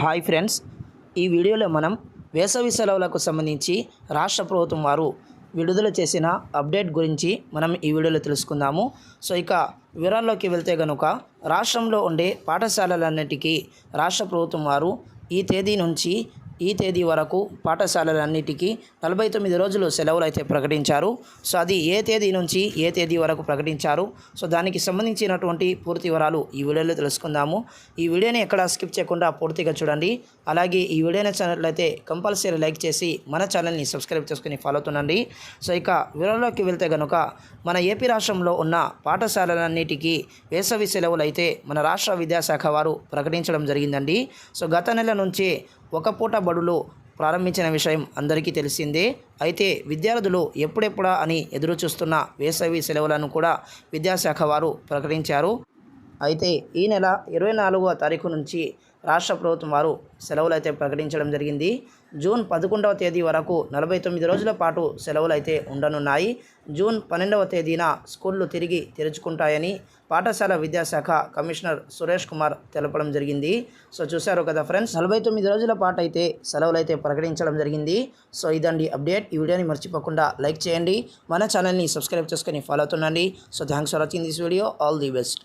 Hi friends. ఈ వీడియోలో మనం వేసవి సెలవులకు సంబంధించి రాష్ట్ర ప్రభుత్వం వారు విడుదల చేసిన అప్డేట్ గురించి మనం ఈ వీడియోలో తెలుసుకుందాము. సో ఇక వివరాల్లోకి వెళ్తే కనుక రాష్ట్రంలో ఉండే పాఠశాలలన్నిటికీ రాష్ట్ర ప్రభుత్వం వారు ఈ తేదీ నుంచి ఈ తేదీ వరకు పాఠశాలలన్నిటికీ నలభై తొమ్మిది రోజులు సెలవులు అయితే ప్రకటించారు. సో అది ఏ తేదీ నుంచి ఏ తేదీ వరకు ప్రకటించారు? సో దానికి సంబంధించినటువంటి పూర్తి వివరాలు ఈ వీడియోలో తెలుసుకుందాము. ఈ వీడియోని ఎక్కడ స్కిప్ చేయకుండా పూర్తిగా చూడండి. అలాగే ఈ వీడియో నచ్చినట్లయితే కంపల్సరీ లైక్ చేసి మన ఛానల్ని సబ్స్క్రైబ్ చేసుకుని ఫాలో అవుతుండండి. సో ఇక వివరాల్లోకి వెళ్తే కనుక మన ఏపీ రాష్ట్రంలో ఉన్న పాఠశాలలన్నిటికీ వేసవి సెలవులు అయితే మన రాష్ట్ర విద్యాశాఖ వారు ప్రకటించడం జరిగిందండి. సో గత నెల నుంచి ఒక పూట బడులు ప్రారంభించిన విషయం అందరికీ తెలిసిందే. అయితే విద్యార్థులు ఎప్పుడెప్పుడా అని ఎదురు చూస్తున్న వేసవి సెలవులను కూడా విద్యాశాఖ వారు ప్రకటించారు. అయితే ఈ నెల ఇరవై నాలుగవ తారీఖు నుంచి రాష్ట్ర ప్రభుత్వం వారు సెలవులు అయితే ప్రకటించడం జరిగింది. జూన్ పదకొండవ తేదీ వరకు నలభై తొమ్మిది రోజుల పాటు సెలవులు అయితే ఉండనున్నాయి. జూన్ పన్నెండవ తేదీన స్కూళ్ళు తిరిగి తెరుచుకుంటాయని పాఠశాల విద్యాశాఖ కమిషనర్ సురేష్ కుమార్ తెలపడం జరిగింది. సో చూశారు కదా ఫ్రెండ్స్ నలభై తొమ్మిది రోజుల పాటు అయితే సెలవులు అయితే ప్రకటించడం జరిగింది. సో ఇదండి అప్డేట్. ఈ వీడియోని మర్చిపోకుండా లైక్ చేయండి. మన ఛానల్ని సబ్స్క్రైబ్ చేసుకొని follow అవుతుండండి. So thanks for watching this video. All the best.